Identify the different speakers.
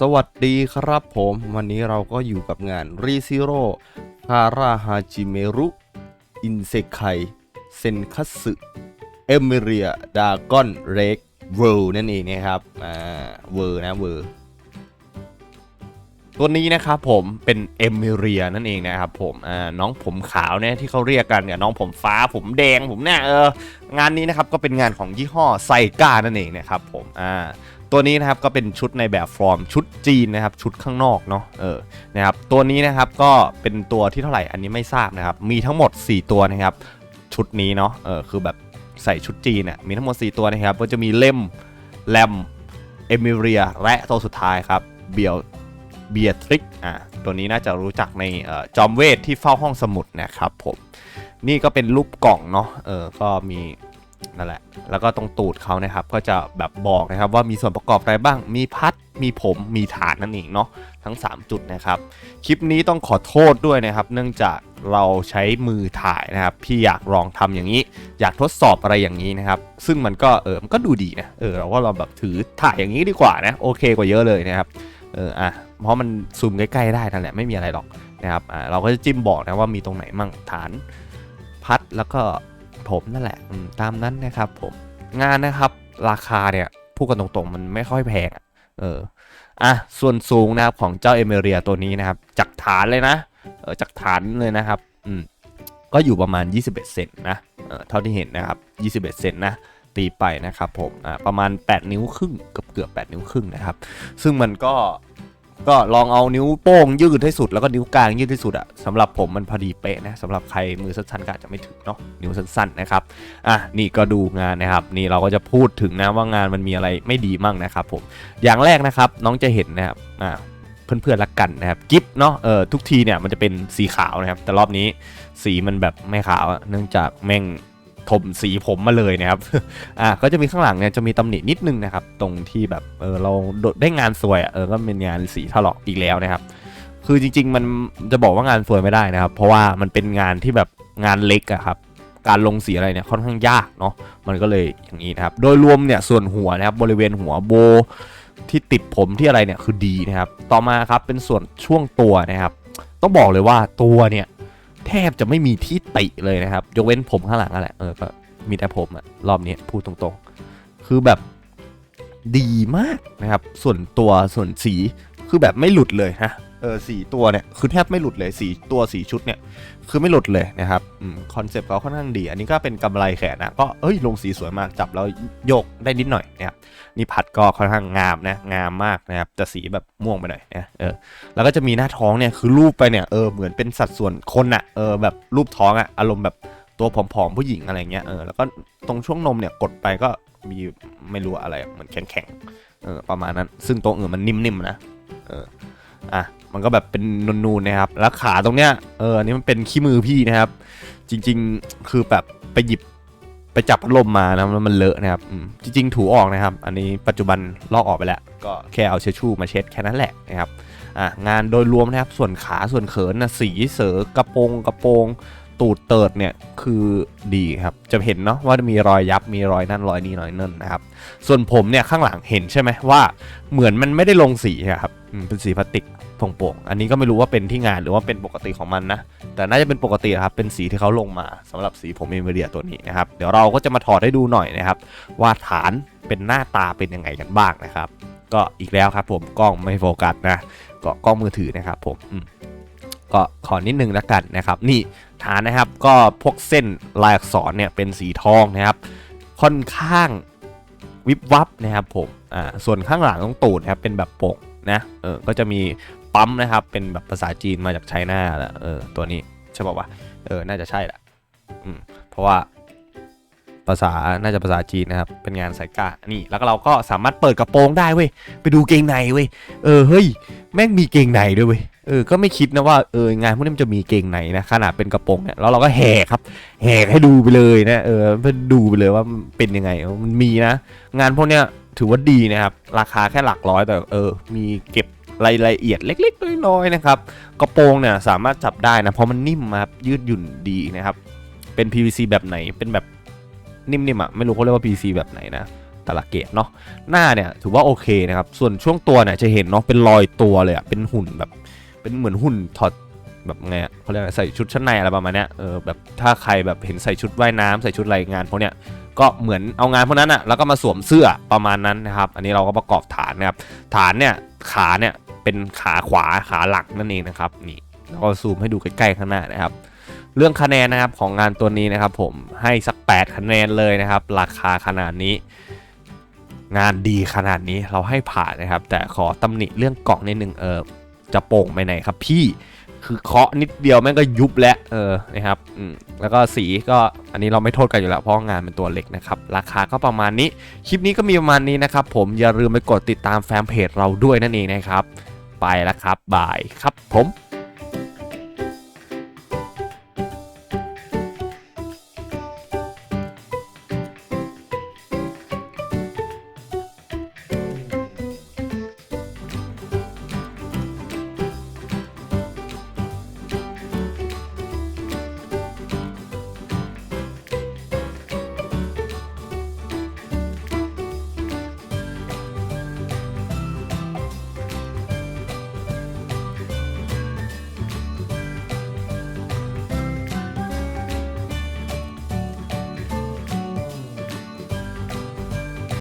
Speaker 1: สวัสดีครับผมวันนี้เราก็อยู่กับงาน r e z e r o คาราฮาจิเมรุ อินเซไคเซนคัสึเอเมเรียดากอนเรกเวิร์นั่นเองนะครับอ่าเวอร์นะเวอร์ตัวนี้นะครับผมเป็นเอเมเรียนั่นเองนะครับผมอ่าน้องผมขาวเนี่ยที่เขาเรียกกันเนี่ยน้องผมฟ้าผมแดงผมเนี่ยเอองานนี้นะครับก็เป็นงานของยี่ห้อไซก้านั่นเองนะครับผมอ่า ตัวนี้นะครับก็เป็นชุดในแบบฟอร์มชุดจีนนะครับชุดข้างนอกเนาะเออนะครับตัวนี้นะครับก็เป็นตัวที่เท่าไหร่อันนี้ไม่ทราบนะครับมีทั้งหมด 4 ตัวนะครับชุดนี้เนาะเออคือแบบใส่ชุดจีนเนี่ยมีทั้งหมด 4 ตัวนะครับก็จะมีเล่มแลมเอมิเรียและตัวสุดท้ายครับเบียเบียทริกอ่าตัวนี้น่าจะรู้จักในออจอมเวทที่เฝ้าห้องสมุดนะครับผมนี่ก็เป็นรูปกล่องเนาะเออก็มี นั่นแหละ แล้วก็ตรงตูดเขานะครับ ก็จะแบบบอกนะครับว่ามีส่วนประกอบอะไรบ้าง มีพัด มีผม มีฐานนั่นเองเนาะ ทั้ง 3 จุดนะครับ คลิปนี้ต้องขอโทษด้วยนะครับ เนื่องจากเราใช้มือถ่ายนะครับ พี่อยากลองทำอย่างนี้ อยากทดสอบอะไรอย่างนี้นะครับ ซึ่งมันก็เออ มันก็ดูดีนะ เออ เราก็เราแบบถือถ่ายอย่างนี้ดีกว่านะ โอเคกว่าเยอะเลยนะครับ เออ อะ เพราะมันซูมใกล้ๆได้นั่นแหละ ไม่มีอะไรหรอกนะครับ อ่า เราก็จะจิ้มบอกนะว่ามีตรงไหนมั่งฐาน พัด แล้วก็ ผมนั่นแหละตามนั้นนะครับผมงานนะครับราคาเนี่ยพูดกันตรงๆ มันไม่ค่อยแพงเอออะส่วนสูงนะครับของเจ้าเอเมเรียตัวนี้นะครับจากฐานเลยนะเออจากฐานเลยนะครับอืมก็อยู่ประมาณ 21 เซนนะเออเท่าที่เห็นนะครับ 21 เซนนะตีไปนะครับผมอ่าประมาณ 8 นิ้วครึ่งเกือบเกือบ8นิ้วครึ่งนะครับ ซึ่งมันก็ ก็ลองเอานิ้วโป้งยืดให้สุดแล้วก็นิ้วกลางยืดให้สุดอะสำหรับผมมันพอดีเป๊ะนะสำหรับใครมือสั้นๆก็อาจจะไม่ถึงเนาะนิ้วสั้นๆนะครับอะนี่ก็ดูงานนะครับ นี่เราก็จะพูดถึงนะว่างานมันมีอะไรไม่ดีมั่งนะครับผมอย่างแรกนะครับน้องจะเห็นนะครับอ่าเพื่อนๆรักกันนะครับกิฟเนาะเออทุกทีเนี่ยมันจะเป็นสีขาวนะครับ แต่รอบนี้สีมันแบบไม่ขาวอะเนื่องจากแม่ง ถมสีผมมาเลยนะครับ อะก็จะมีข้างหลังเนี่ยจะมีตำหนินิดนึงนะครับ ตรงที่แบบเออเราโดดได้งานสวยอะเออก็เป็นงานสีถลอกอีกแล้วนะครับ คือจริง ๆ มันจะบอกว่างานสวยไม่ได้นะครับ เพราะว่ามันเป็นงานที่แบบงานเล็กอะครับการลงสีอะไรเนี่ยค่อนข้างยากเนาะมันก็เลยอย่างนี้นะครับ โดยรวมเนี่ยส่วนหัวนะครับบริเวณหัวโบที่ติดผมที่อะไรเนี่ยคือดีนะครับ ต่อมาครับเป็นส่วนช่วงตัวนะครับ ต้องบอกเลยว่าตัวเนี่ย แทบจะไม่มีที่ติเลยนะครับ ยกเว้นผมข้างหลังนั่นแหละเออก็มีแต่ผมอะรอบนี้พูดตรงๆ คือแบบดีมากนะครับ ส่วนตัวส่วนสีคือแบบไม่หลุดเลยฮะ เออสีตัวเนี่ยคือแทบไม่หลุดเลยสีตัวสีชุดเนี่ยคือไม่หลุดเลยนะครับคอนเซปต์เขาค่อนข้างดี อันนี้ก็เป็นกำไรแขนนะก็เอ้ยลงสีสวยมากจับแล้วโยกได้นิดหน่อยนะครับนี่พัดก็ค่อนข้างงามนะงามมากนะครับแต่สีแบบม่วงไปหน่อยนะเออแล้วก็จะมีหน้าท้องเนี่ยคือรูปไปเนี่ยเออเหมือนเป็นสัดส่วนคนอะเออแบบรูปท้องอะอารมณ์แบบตัวผอมๆผู้หญิงอะไรเงี้ยเออแล้วก็ตรงช่วงนมเนี่ยกดไปก็มีไม่รู้อะไรเหมือนแข็งๆเออประมาณนั้น ซึ่งตรงอื่นมันนิ่มๆนะเอออะ มันก็แบบเป็นนูนๆนะครับ แล้วขาตรงเนี้ยเอออันนี้มันเป็นขี้มือพี่นะครับ จริงๆคือแบบไปหยิบไปจับพัดลมมานะแล้วมันเลอะนะครับอืมจริง ๆ ถูออกนะครับ อันนี้ปัจจุบันลอกออกไปแล้ว ก็แค่เอาเช็ดชู่มาเช็ดแค่นั้นแหละนะครับอะงานโดยรวมนะครับส่วนขาส่วนเขินนะสีเสือกระโปรงกระโปรงตูดเติดเนี่ยคือดีครับจะเห็นเนาะว่ามีรอยยับมีรอยนั่นรอยนี้รอยนั่นนะครับ ส่วนผมเนี่ยข้างหลังเห็นใช่ไหมว่าเหมือนมันไม่ได้ลงสีอะครับ เป็นสีพลาสติกโปร่งๆอันนี้ก็ไม่รู้ว่าเป็นที่งานหรือว่าเป็นปกติของมันนะ แต่น่าจะเป็นปกติครับ เป็นสีที่เขาลงมาสำหรับสีผมเอเมเรียตัวนี้นะครับ เดี๋ยวเราก็จะมาถอดให้ดูหน่อยนะครับ ว่าฐานเป็นหน้าตาเป็นยังไงกันบ้างนะครับ ก็อีกแล้วครับผมกล้องไม่โฟกัสนะก็กล้องมือถือนะครับผมก็ขอนิดนึงแล้วกันนะครับ นี่ฐานนะครับก็พวกเส้นลายอักษรเนี่ยเป็นสีทองนะครับ ค่อนข้างวิบวับนะครับผมอ่าส่วนข้างหลังต้องตูดนะครับเป็นแบบโป่ง นะเออก็จะมีปั๊มนะครับ เป็นแบบภาษาจีนมาจากไชน่าแหละเออตัวนี้ใช่ป่าวะเออน่าจะใช่แหละอืมเพราะว่าภาษา น่าจะภาษาจีนนะครับ เป็นงานไซก้านี่ แล้วก็เราก็สามารถเปิดกระโปรงได้เว้ย ไปดูเกงในเว้ย เออ เฮ้ย แม่งมีเกงในด้วยเว้ย เออ ก็ไม่คิดนะว่า เออ งานพวกนี้มันจะมีเกงในนะ ขนาดเป็นกระโปรงเนี่ย แล้วเราก็แหกครับ แหกให้ดูไปเลยนะ เออ เพื่อดูไปเลยว่าเป็นยังไง มันมีนะ งานพวกเนี้ย ถือว่าดีนะครับ ราคาแค่หลักร้อยแต่เออ มีเก็บรายละเอียดเล็ก ๆ น้อยๆนะครับ กระโปรงเนี่ยสามารถจับได้นะ เพราะมันนิ่มมาครับยืดหยุ่นดีนะครับ เป็น PVC แบบไหนเป็นแบบนิ่มๆอะไม่รู้เขาเรียกว่า PC แบบไหนนะแต่ละเกรดเนาะหน้าเนี่ยถือว่าโอเคนะครับ ส่วนช่วงตัวเนี่ยจะเห็นเนาะเป็นรอยตัวเลยอะเป็นหุ่นแบบ เป็นเหมือนหุ่นถอด แบบไงอะเขาเรียกใส่ชุดชั้นในอะไรประมาณเนี้ยเออแบบถ้าใครแบบเห็นใส่ชุดว่ายน้ำใส่ชุดอะไรงานพวกเนี้ยก็เหมือนเอางานพวกนั้นอะแล้วก็มาสวมเสื้อประมาณนั้นนะครับ อันนี้เราก็ประกอบฐานนะครับฐานเนี่ยขาเนี่ยเป็นขาขวาขาหลักนั่นเองนะครับนี่แล้วก็ซูมให้ดูใกล้ๆข้างหน้านะครับ เรื่องคะแนนนะครับของงานตัวนี้นะครับ ผมให้สัก 8 คะแนนเลยนะครับ ราคาขนาดนี้ งานดีขนาดนี้เราให้ผ่านนะครับ แต่ขอตำหนิเรื่องกล่องนิดนึงเออจะโป่งไปไหนครับพี่ คือเคาะนิดเดียวแม่งก็ยุบแล้วเออนะครับอืมแล้วก็สีก็อันนี้เราไม่โทษกันอยู่แล้วเพราะงานเป็นตัวเล็กนะครับ ราคาก็ประมาณนี้ คลิปนี้ก็มีประมาณนี้นะครับ ผมอย่าลืมไปกดติดตามแฟนเพจเราด้วยนั่นเองนะครับ ไปแล้วครับบายครับผม